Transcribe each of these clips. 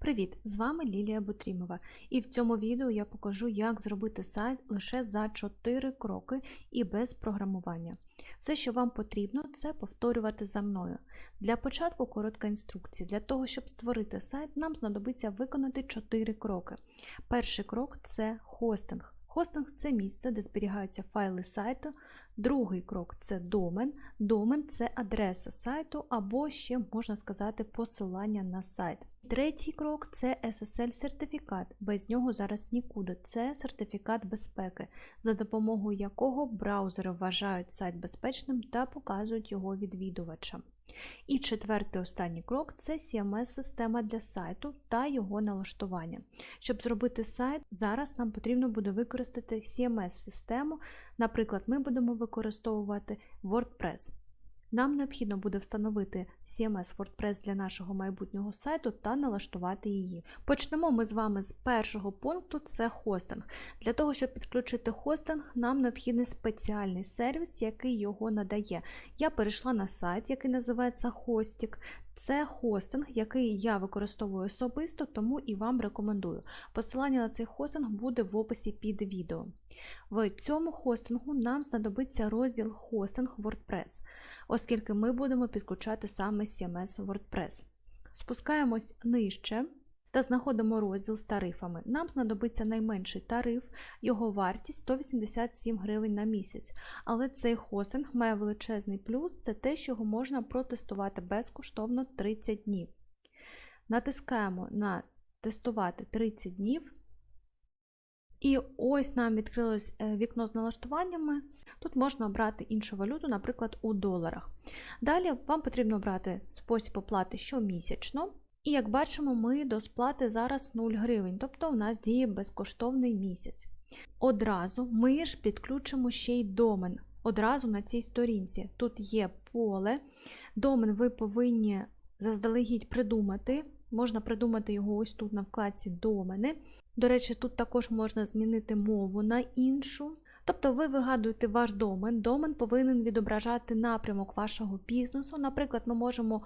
Привіт! З вами Лілія Бутрімова, і в цьому відео я покажу, як зробити сайт лише за 4 кроки і без програмування. Все, що вам потрібно, це повторювати за мною. Для початку коротка інструкція. Для того, щоб створити сайт, нам знадобиться виконати 4 кроки. Перший крок це хостинг. Хостинг це місце, де зберігаються файли сайту. Другий крок це домен. Домен це адреса сайту або ще можна сказати посилання на сайт. Третій крок це SSL-сертифікат. Без нього зараз нікуди. Це сертифікат безпеки, за допомогою якого браузери вважають сайт безпечним та показують його відвідувачам. І четвертий останній крок це CMS-система для сайту та його налаштування. Щоб зробити сайт, зараз нам потрібно буде використати CMS-систему. Наприклад, ми будемо використовувати WordPress. Нам необхідно буде встановити CMS WordPress для нашого майбутнього сайту та налаштувати її. Почнемо ми з вами з першого пункту це хостинг. Для того, щоб підключити хостинг, нам необхідний спеціальний сервіс, який його надає. Я перейшла на сайт, який називається Hostik. Це хостинг, який я використовую особисто, тому і вам рекомендую. Посилання на цей хостинг буде в описі під відео. В цьому хостингу нам знадобиться розділ хостинг WordPress, оскільки ми будемо підключати саме CMS WordPress. Спускаємось нижче та знаходимо розділ з тарифами. Нам знадобиться найменший тариф, його вартість 187 гривень на місяць. Але цей хостинг має величезний плюс це те, що його можна протестувати безкоштовно 30 днів. Натискаємо на тестувати 30 днів. І ось нам відкрилось вікно з налаштуваннями. Тут можна обрати іншу валюту, наприклад, у доларах. Далі вам потрібно обрати спосіб оплати щомісячно. І як бачимо, ми до сплати зараз 0 гривень, тобто у нас діє безкоштовний місяць. Одразу ми ж підключимо ще й домен. Одразу на цій сторінці. Тут є поле. Домен ви повинні заздалегідь придумати. Можна придумати його ось тут на вкладці домени. До речі, тут також можна змінити мову на іншу. Тобто ви вигадуєте ваш домен. Домен повинен відображати напрямок вашого бізнесу. Наприклад, ми можемо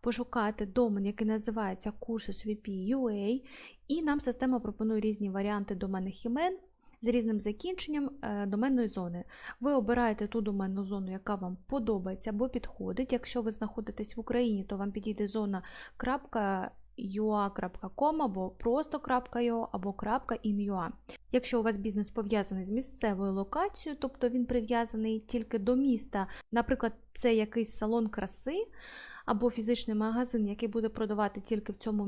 пошукати домен, який називається Courses.vp.ua, і нам система пропонує різні варіанти доменних імен з різним закінченням доменної зони. Ви обираєте ту доменну зону, яка вам подобається або підходить. Якщо ви знаходитесь в Україні, то вам підійде зона ua.com або просто.ua або .in.ua. Якщо у вас бізнес пов'язаний з місцевою локацією, тобто він прив'язаний тільки до міста, наприклад, це якийсь салон краси, або фізичний магазин, який буде продавати тільки в цьому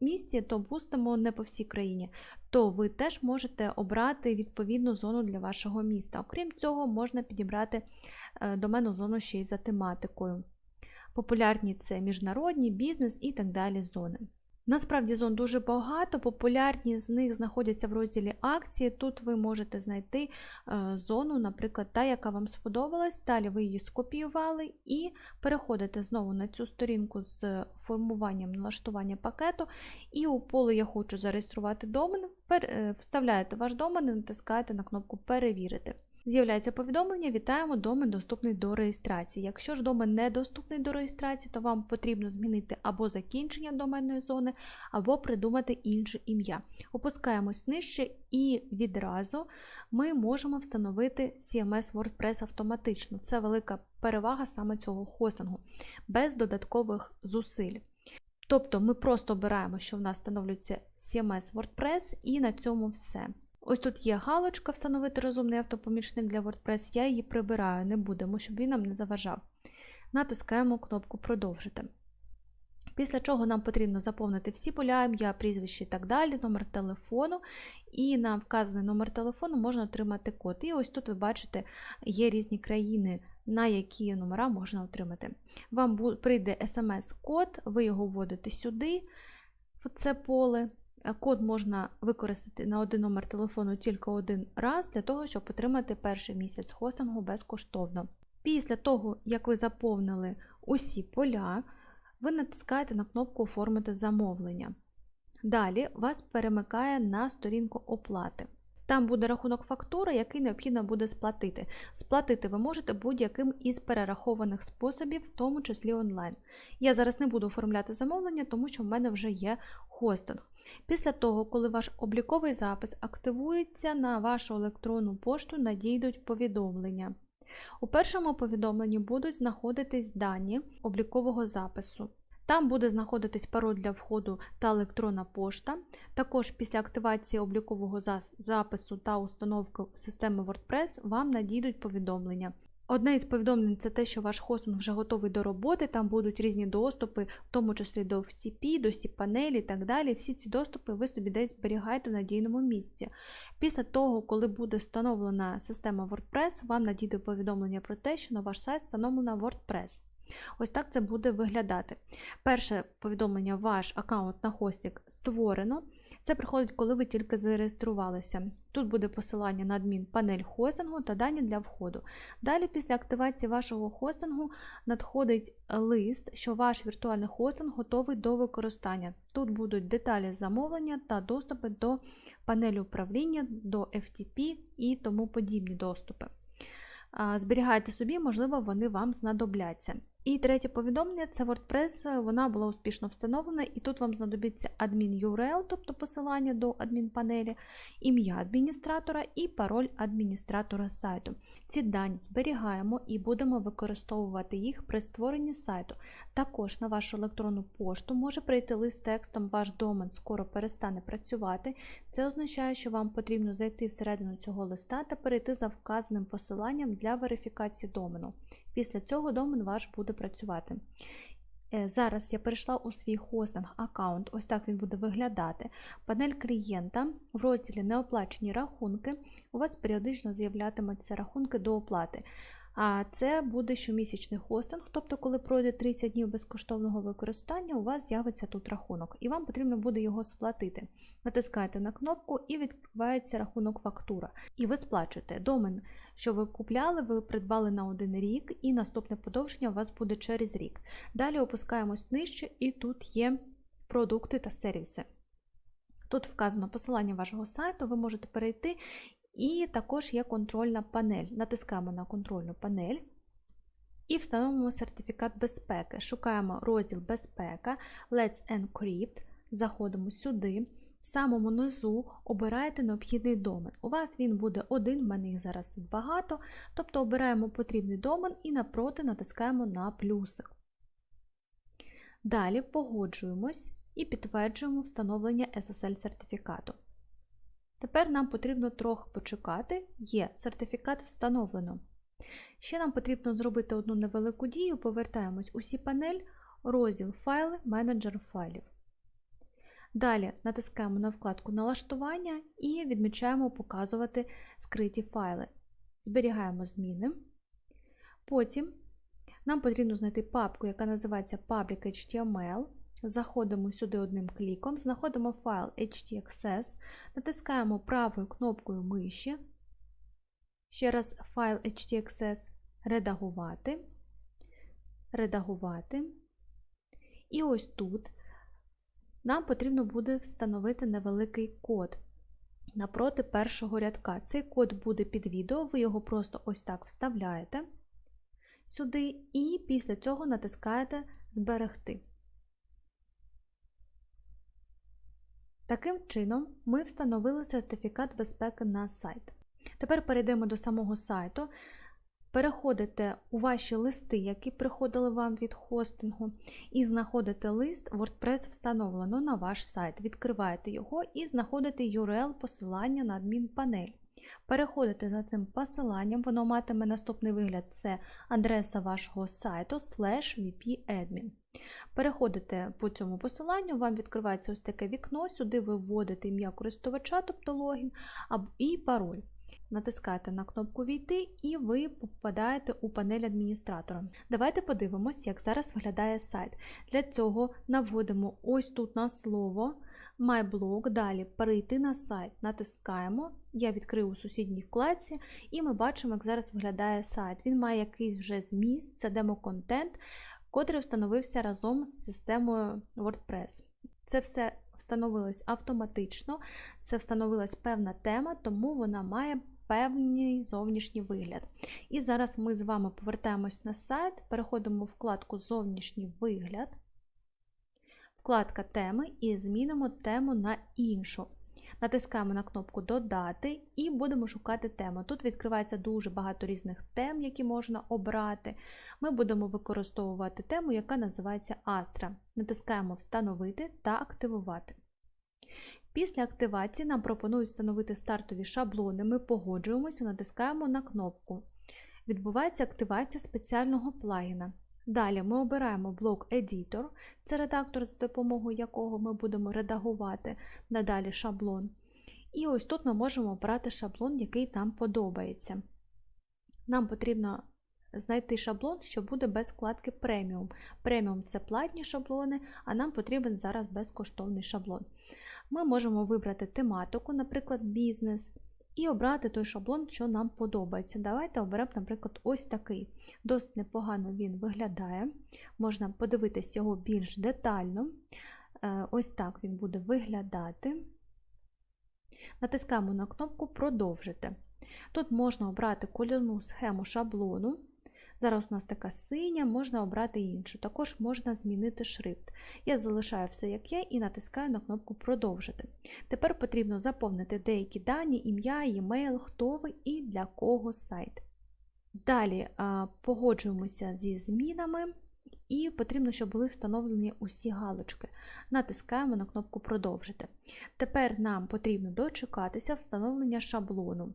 місті, то пустимо не по всій країні, то ви теж можете обрати відповідну зону для вашого міста. Окрім цього, можна підібрати доменну зону ще й за тематикою. Популярні це міжнародні, бізнес і так далі зони. Насправді зон дуже багато, популярні з них знаходяться в розділі акції. Тут ви можете знайти зону, наприклад, та, яка вам сподобалась. Далі ви її скопіювали і переходите знову на цю сторінку з формуванням налаштування пакету. І у поле Я хочу зареєструвати домен, вставляєте ваш домен і натискаєте на кнопку Перевірити. З'являється повідомлення: Вітаємо, домен доступний до реєстрації. Якщо ж домен не доступний до реєстрації, то вам потрібно змінити або закінчення доменної зони, або придумати інше ім'я. Опускаємось нижче і відразу ми можемо встановити CMS WordPress автоматично. Це велика перевага саме цього хостингу, без додаткових зусиль. Тобто ми просто обираємо, що в нас встановлюється CMS WordPress, і на цьому все. Ось тут є галочка встановити розумний автопомічник для WordPress, я її прибираю, не будемо, щоб він нам не заважав. Натискаємо кнопку Продовжити. Після чого нам потрібно заповнити всі поля, ім'я, прізвище і так далі, номер телефону. І на вказаний номер телефону можна отримати код. І ось тут ви бачите, є різні країни, на які номера можна отримати. Вам прийде смс-код, ви його вводите сюди, в це поле. Код можна використати на один номер телефону тільки один раз, для того, щоб отримати перший місяць хостингу безкоштовно. Після того, як ви заповнили усі поля, ви натискаєте на кнопку Оформити замовлення. Далі вас перемикає на сторінку оплати. Там буде рахунок фактури, який необхідно буде сплатити. Сплатити ви можете будь-яким із перерахованих способів, в тому числі онлайн. Я зараз не буду оформляти замовлення, тому що в мене вже є хостинг. Після того, коли ваш обліковий запис активується на вашу електронну пошту, надійдуть повідомлення. У першому повідомленні будуть знаходитись дані облікового запису. Там буде знаходитись пароль для входу та електронна пошта. Також після активації облікового запису та установки системи WordPress вам надійдуть повідомлення. Одне із повідомлень це те, що ваш хостинг вже готовий до роботи, там будуть різні доступи, в тому числі до FTP, до SIP-панелі і так далі. Всі ці доступи ви собі десь зберігаєте в надійному місці. Після того, коли буде встановлена система WordPress, вам надійде повідомлення про те, що на ваш сайт встановлена WordPress. Ось так це буде виглядати. Перше повідомлення, ваш аккаунт на хостик створено. Це приходить, коли ви тільки зареєструвалися. Тут буде посилання на адмін панель хостингу та дані для входу. Далі, після активації вашого хостингу, надходить лист, що ваш віртуальний хостинг готовий до використання. Тут будуть деталі замовлення та доступи до панелі управління, до FTP і тому подібні доступи. Зберігайте собі, можливо, вони вам знадобляться. І третє повідомлення це WordPress, вона була успішно встановлена, і тут вам знадобиться адмін URL, тобто посилання до адмінпанелі, ім'я адміністратора і пароль адміністратора сайту. Ці дані зберігаємо і будемо використовувати їх при створенні сайту. Також на вашу електронну пошту може прийти лист текстом Ваш домен скоро перестане працювати. Це означає, що вам потрібно зайти всередину цього листа та перейти за вказаним посиланням для верифікації домену. Після цього домен ваш буде працювати. Е, Зараз я перейшла у свій хостинг аккаунт, ось так він буде виглядати. Панель клієнта в розділі Неоплачені рахунки. У вас періодично з'являтимуться рахунки до оплати. А це буде щомісячний хостинг, тобто, коли пройде 30 днів безкоштовного використання, у вас з'явиться тут рахунок, і вам потрібно буде його сплатити. Натискаєте на кнопку і відкривається рахунок фактура. І ви сплачуєте домен, що ви купляли, ви придбали на один рік, і наступне подовження у вас буде через рік. Далі опускаємось нижче, і тут є продукти та сервіси. Тут вказано посилання вашого сайту, ви можете перейти, і також є контрольна панель. Натискаємо на контрольну панель і встановимо сертифікат безпеки. Шукаємо розділ Безпека, Let's Encrypt, заходимо сюди. В самому низу обираєте необхідний домен. У вас він буде один, в мене їх зараз тут багато. Тобто обираємо потрібний домен і напроти натискаємо на плюсик. Далі погоджуємось і підтверджуємо встановлення SSL-сертифікату. Тепер нам потрібно трохи почекати, є сертифікат встановлено. Ще нам потрібно зробити одну невелику дію, повертаємось усі панель, розділ Файли, менеджер файлів. Далі натискаємо на вкладку Налаштування і відмічаємо Показувати скриті файли. Зберігаємо зміни. Потім нам потрібно знайти папку, яка називається Public.html. Заходимо сюди одним кліком, знаходимо файл htaccess, натискаємо правою кнопкою миші. Ще раз файл htaccess редагувати, редагувати. І ось тут нам потрібно буде встановити невеликий код напроти першого рядка. Цей код буде під відео, ви його просто ось так вставляєте сюди, і після цього натискаєте Зберегти. Таким чином, ми встановили сертифікат безпеки на сайт. Тепер перейдемо до самого сайту. Переходите у ваші листи, які приходили вам від хостингу, і знаходите лист WordPress встановлено на ваш сайт. Відкриваєте його і знаходите URL посилання на адмінпанель. Переходите за цим посиланням, воно матиме наступний вигляд: це адреса вашого сайту slash vp-admin. Переходите по цьому посиланню, вам відкривається ось таке вікно, сюди ви вводите ім'я користувача, тобто логін, і пароль. Натискаєте на кнопку Війти і ви попадаєте у панель адміністратора. Давайте подивимось, як зараз виглядає сайт. Для цього наводимо ось тут на слово MyBlog, далі перейти на сайт, натискаємо. Я відкрию у сусідній вкладці, і ми бачимо, як зараз виглядає сайт. Він має якийсь вже зміст, це демо-контент, котрий встановився разом з системою WordPress. Це все встановилась автоматично. Це встановилась певна тема, тому вона має певний зовнішній вигляд. І зараз ми з вами повертаємось на сайт, переходимо в вкладку Зовнішній вигляд, вкладка теми і змінимо тему на іншу. Натискаємо на кнопку Додати і будемо шукати тему. Тут відкривається дуже багато різних тем, які можна обрати. Ми будемо використовувати тему, яка називається Astra. Натискаємо Встановити та активувати. Після активації нам пропонують встановити стартові шаблони. Ми погоджуємося, натискаємо на кнопку. Відбувається активація спеціального плагіна. Далі ми обираємо блок Editor, це редактор, за допомогою якого ми будемо редагувати надалі шаблон. І ось тут ми можемо обрати шаблон, який нам подобається. Нам потрібно знайти шаблон, що буде без вкладки преміум. Преміум це платні шаблони, а нам потрібен зараз безкоштовний шаблон. Ми можемо вибрати тематику, наприклад, бізнес, і обрати той шаблон, що нам подобається. Давайте оберемо, наприклад, ось такий. Досить непогано він виглядає. Можна подивитись його більш детально. Е, Ось так він буде виглядати. Натискаємо на кнопку Продовжити. Тут можна обрати кольорну схему шаблону. Зараз у нас така синя, можна обрати іншу. Також можна змінити шрифт. Я залишаю все як є і натискаю на кнопку Продовжити. Тепер потрібно заповнити деякі дані, ім'я, e-mail, хто ви і для кого сайт. Далі погоджуємося зі змінами. І потрібно, щоб були встановлені усі галочки. Натискаємо на кнопку Продовжити. Тепер нам потрібно дочекатися встановлення шаблону.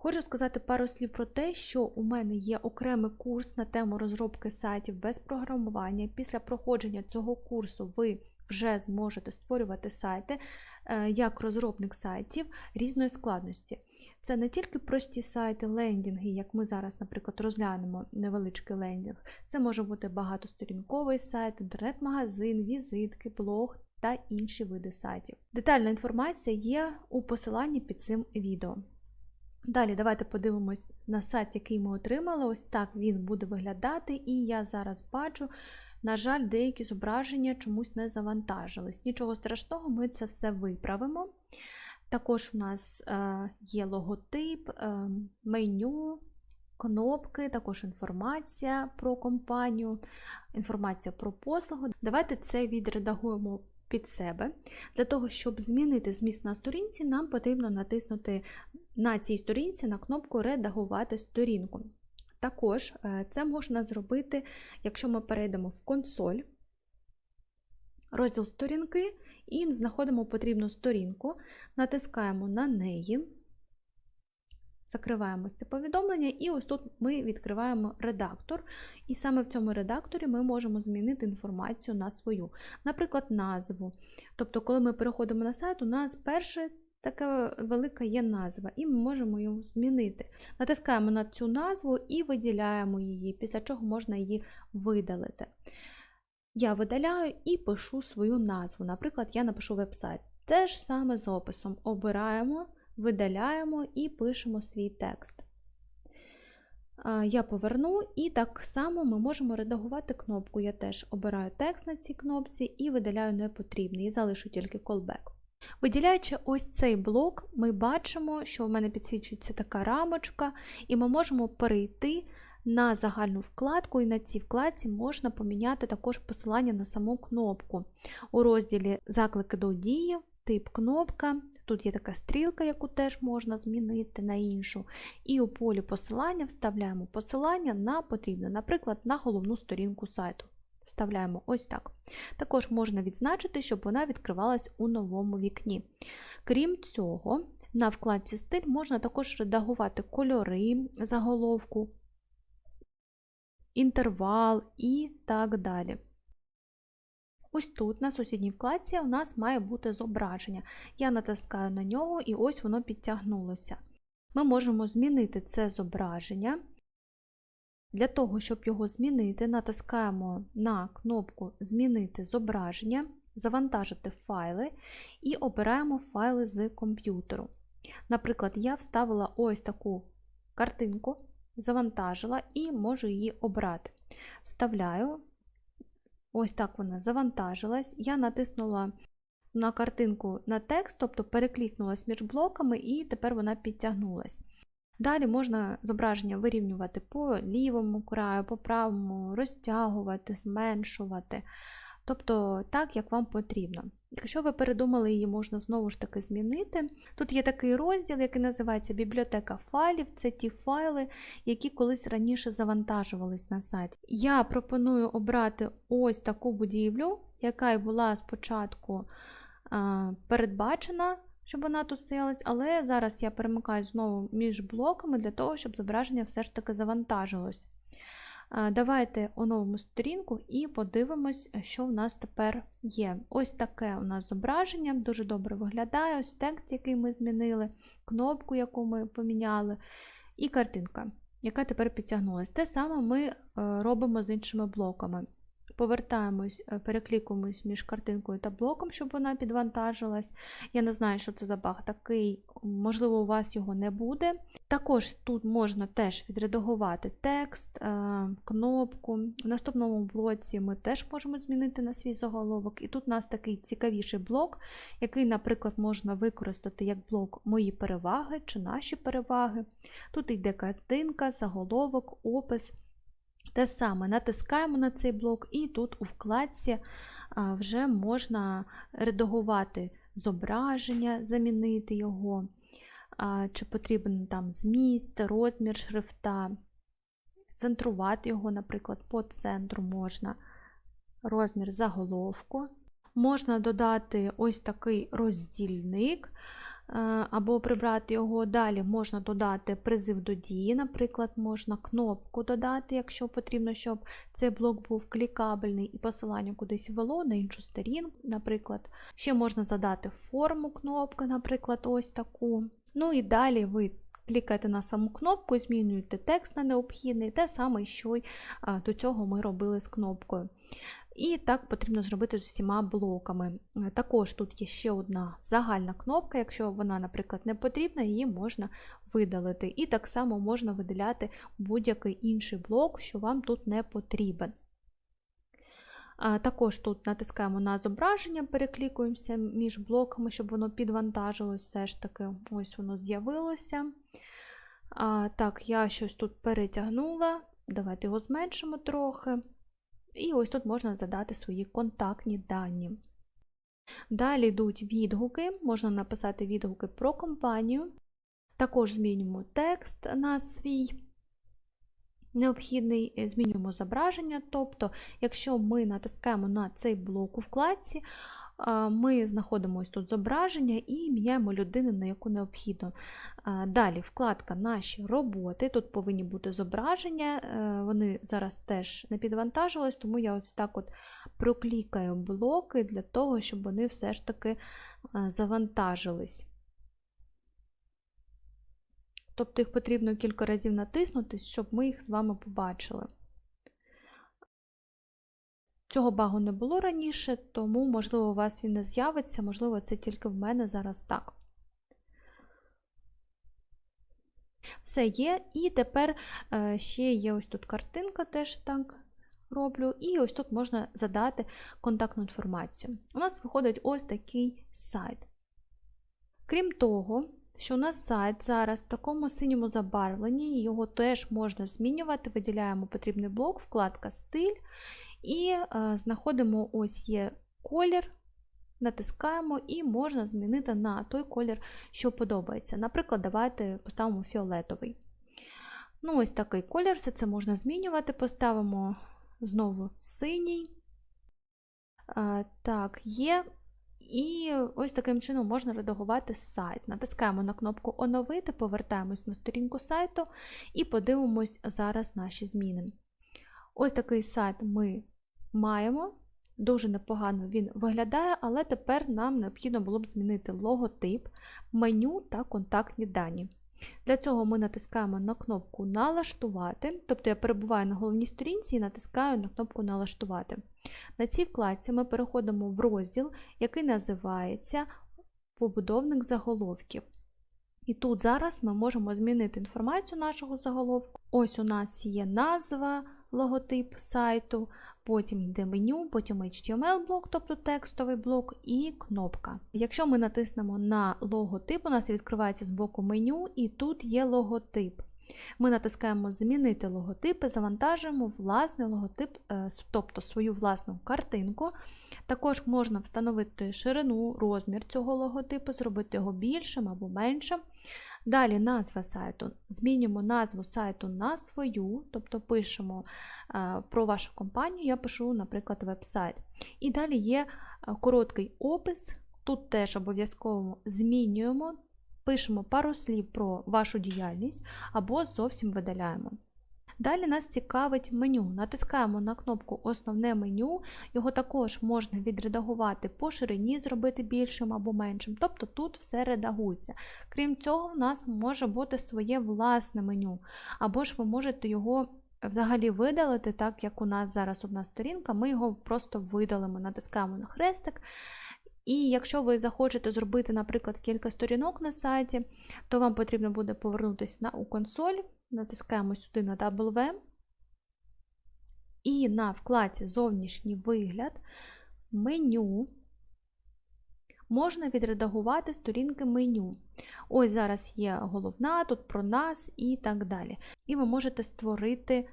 Хочу сказати пару слів про те, що у мене є окремий курс на тему розробки сайтів без програмування. Після проходження цього курсу ви вже зможете створювати сайти е, як розробник сайтів різної складності. Це не тільки прості сайти, лендінги, як ми зараз, наприклад, розглянемо невеличкий лендінг. Це може бути багатосторінковий сайт, інтернет-магазин, візитки, блог та інші види сайтів. Детальна інформація є у посиланні під цим відео. Далі давайте подивимось на сайт, який ми отримали. Ось так він буде виглядати, і я зараз бачу, на жаль, деякі зображення чомусь не завантажились. Нічого страшного, ми це все виправимо. Також у нас е, є логотип, е, меню, кнопки, також інформація про компанію, інформація про послугу. Давайте це відредагуємо під себе. Для того, щоб змінити зміст на сторінці, нам потрібно натиснути на цій сторінці на кнопку Редагувати сторінку. Також е, це можна зробити, якщо ми перейдемо в консоль, розділ сторінки і знаходимо потрібну сторінку, натискаємо на неї, закриваємо це повідомлення, і ось тут ми відкриваємо редактор. І саме в цьому редакторі ми можемо змінити інформацію на свою, наприклад, назву. Тобто, коли ми переходимо на сайт, у нас перше. Така велика є назва, і ми можемо її змінити. Натискаємо на цю назву і виділяємо її, після чого можна її видалити. Я видаляю і пишу свою назву. Наприклад, я напишу веб-сайт. Те ж саме з описом. Обираємо, видаляємо і пишемо свій текст. Я поверну, і так само ми можемо редагувати кнопку. Я теж обираю текст на цій кнопці і видаляю непотрібний, і залишу тільки callback. Виділяючи ось цей блок, ми бачимо, що в мене підсвічується така рамочка, і ми можемо перейти на загальну вкладку, і на цій вкладці можна поміняти також посилання на саму кнопку. У розділі Заклики до дії, тип кнопка. Тут є така стрілка, яку теж можна змінити на іншу. І у полі посилання вставляємо посилання на потрібне, наприклад, на головну сторінку сайту. Вставляємо ось так. Також можна відзначити, щоб вона відкривалась у новому вікні. Крім цього, на вкладці стиль можна також редагувати кольори заголовку, інтервал і так далі. Ось тут, на сусідній вкладці, у нас має бути зображення. Я натискаю на нього, і ось воно підтягнулося. Ми можемо змінити це зображення. Для того, щоб його змінити, натискаємо на кнопку Змінити зображення, завантажити файли і обираємо файли з комп'ютеру. Наприклад, я вставила ось таку картинку, завантажила і можу її обрати. Вставляю, ось так вона завантажилась. Я натиснула на картинку на текст, тобто переклікнулась між блоками і тепер вона підтягнулась. Далі можна зображення вирівнювати по лівому краю, по правому, розтягувати, зменшувати. Тобто так, як вам потрібно. Якщо ви передумали її, можна знову ж таки змінити. Тут є такий розділ, який називається Бібліотека файлів. Це ті файли, які колись раніше завантажувались на сайт. Я пропоную обрати ось таку будівлю, яка й була спочатку передбачена, щоб вона тут стоялась, але зараз я перемикаю знову між блоками для того, щоб зображення все ж таки завантажилось. Давайте оновимо сторінку і подивимось, що в нас тепер є. Ось таке у нас зображення, дуже добре виглядає, ось текст, який ми змінили, кнопку, яку ми поміняли, і картинка, яка тепер підтягнулася. Те саме ми е, робимо з іншими блоками повертаємось, е, переклікуємось між картинкою та блоком, щоб вона підвантажилась. Я не знаю, що це за баг такий, можливо, у вас його не буде. Також тут можна теж відредагувати текст, е, кнопку. В наступному блоці ми теж можемо змінити на свій заголовок. І тут у нас такий цікавіший блок, який, наприклад, можна використати як блок Мої переваги чи наші переваги. Тут йде картинка, заголовок, опис. Те саме натискаємо на цей блок, і тут у вкладці вже можна редагувати зображення, замінити його, чи потрібен там зміст, розмір шрифта, центрувати його, наприклад, по центру можна, розмір заголовку. Можна додати ось такий роздільник. Е, або прибрати його. Далі можна додати призив до дії, наприклад, можна кнопку додати, якщо потрібно, щоб цей блок був клікабельний і посилання кудись вело на іншу сторінку, наприклад. Ще можна задати форму кнопки, наприклад, ось таку. Ну і далі ви клікаєте на саму кнопку, змінюєте текст на необхідний, те саме, що й до цього ми робили з кнопкою. І так потрібно зробити з усіма блоками. Е, також тут є ще одна загальна кнопка, якщо вона, наприклад, не потрібна, її можна видалити. І так само можна видаляти будь-який інший блок, що вам тут не потрібен. Також тут натискаємо на зображення, переклікуємося між блоками, щоб воно підвантажилось, все ж таки, ось воно з'явилося. Так, я щось тут перетягнула. Давайте його зменшимо трохи. І ось тут можна задати свої контактні дані. Далі йдуть відгуки, можна написати відгуки про компанію. Також змінюємо текст на свій необхідний, змінюємо зображення. Тобто, якщо ми натискаємо на цей блок у вкладці, ми знаходимо ось тут зображення і міняємо людину, на яку необхідно. Далі вкладка Наші роботи. Тут повинні бути зображення, е, вони зараз теж не підвантажились, тому я ось так от проклікаю блоки для того, щоб вони все ж таки е, завантажились. Тобто їх потрібно кілька разів натиснути, щоб ми їх з вами побачили. Цього багу не було раніше, тому, можливо, у вас він не з'явиться, можливо, це тільки в мене зараз так. Все є. І тепер е, ще є ось тут картинка, теж так роблю. І ось тут можна задати контактну інформацію. У нас виходить ось такий сайт. Крім того, що у нас сайт зараз в такому синьому забарвленні, його теж можна змінювати. Виділяємо потрібний блок, вкладка Стиль. І е, знаходимо ось є колір, натискаємо і можна змінити на той колір, що подобається. Наприклад, давайте поставимо фіолетовий. Ну, Ось такий колір, все це можна змінювати. Поставимо знову синій. Е, так, є. І ось таким чином можна редагувати сайт. Натискаємо на кнопку Оновити, повертаємось на сторінку сайту і подивимось зараз наші зміни. Ось такий сайт ми маємо. Дуже непогано він виглядає, але тепер нам необхідно було б змінити логотип, меню та контактні дані. Для цього ми натискаємо на кнопку Налаштувати, тобто я перебуваю на головній сторінці і натискаю на кнопку Налаштувати. На цій вкладці ми переходимо в розділ, який називається Побудовник заголовків. І тут зараз ми можемо змінити інформацію нашого заголовку. Ось у нас є назва, логотип сайту, потім йде меню, потім HTML-блок, тобто текстовий блок, і кнопка. Якщо ми натиснемо на логотип, у нас відкривається з боку меню, і тут є логотип. Ми натискаємо Змінити логотип і завантажуємо власний логотип, е, тобто свою власну картинку. Також можна встановити ширину, розмір цього логотипу, зробити його більшим або меншим. Далі назва сайту. Змінюємо назву сайту на свою, тобто пишемо е, про вашу компанію, я пишу, наприклад, веб-сайт. І далі є е, короткий опис. Тут теж обов'язково змінюємо пишемо пару слів про вашу діяльність або зовсім видаляємо. Далі нас цікавить меню. Натискаємо на кнопку Основне меню, його також можна відредагувати по ширині, зробити більшим або меншим, тобто тут все редагується. Крім цього, в нас може бути своє власне меню, або ж ви можете його взагалі видалити, так як у нас зараз одна сторінка, ми його просто видалимо, натискаємо на хрестик. І якщо ви захочете зробити, наприклад, кілька сторінок на сайті, то вам потрібно буде повернутися на у консоль, натискаємо сюди на W. І на вкладці Зовнішній вигляд, меню. Можна відредагувати сторінки меню. Ось зараз є головна, тут про нас і так далі. І ви можете створити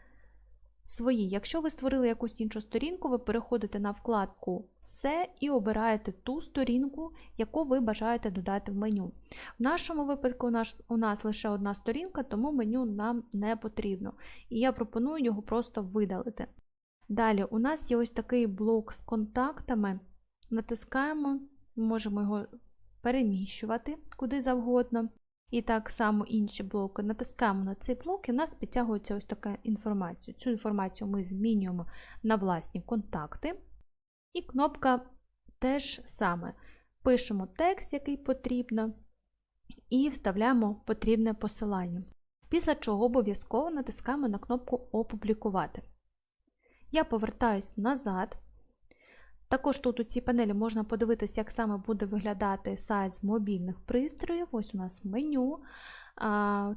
свої. Якщо ви створили якусь іншу сторінку, ви переходите на вкладку Все і обираєте ту сторінку, яку ви бажаєте додати в меню. В нашому випадку у нас, у нас лише одна сторінка, тому меню нам не потрібно. І я пропоную його просто видалити. Далі, у нас є ось такий блок з контактами. Натискаємо, можемо його переміщувати куди завгодно. І так само інші блоки натискаємо на цей блок, і нас підтягується ось така інформація. Цю інформацію ми змінюємо на власні контакти. І кнопка теж саме. Пишемо текст, який потрібно, і вставляємо потрібне посилання. Після чого обов'язково натискаємо на кнопку Опублікувати. Я повертаюсь назад. Також тут у цій панелі можна подивитися, як саме буде виглядати сайт з мобільних пристроїв. Ось у нас меню.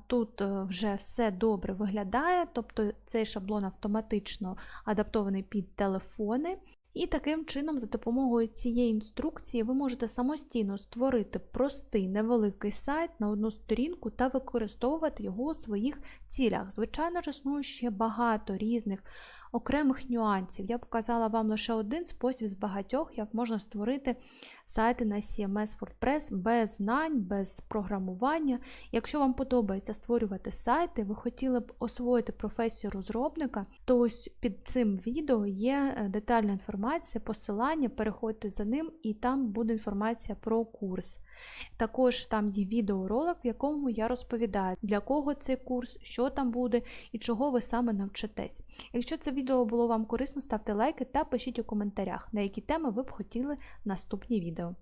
Тут е, вже все добре виглядає, тобто цей шаблон автоматично адаптований під телефони. І таким чином, за допомогою цієї інструкції, ви можете самостійно створити простий невеликий сайт на одну сторінку та використовувати його у своїх цілях. Звичайно ж, існує ще багато різних окремих нюансів. Я показала вам лише один спосіб з багатьох, як можна створити сайти на CMS WordPress без знань, без програмування. Якщо вам подобається створювати сайти, ви хотіли б освоїти професію розробника, то ось під цим відео є е, детальна інформація, посилання, переходьте за ним, і там буде інформація про курс. Також там є відеоролик, в якому я розповідаю, для кого цей курс, що там буде і чого ви саме навчитесь. Якщо це відео було вам корисно, ставте лайки та пишіть у коментарях, на які теми ви б хотіли наступні відео.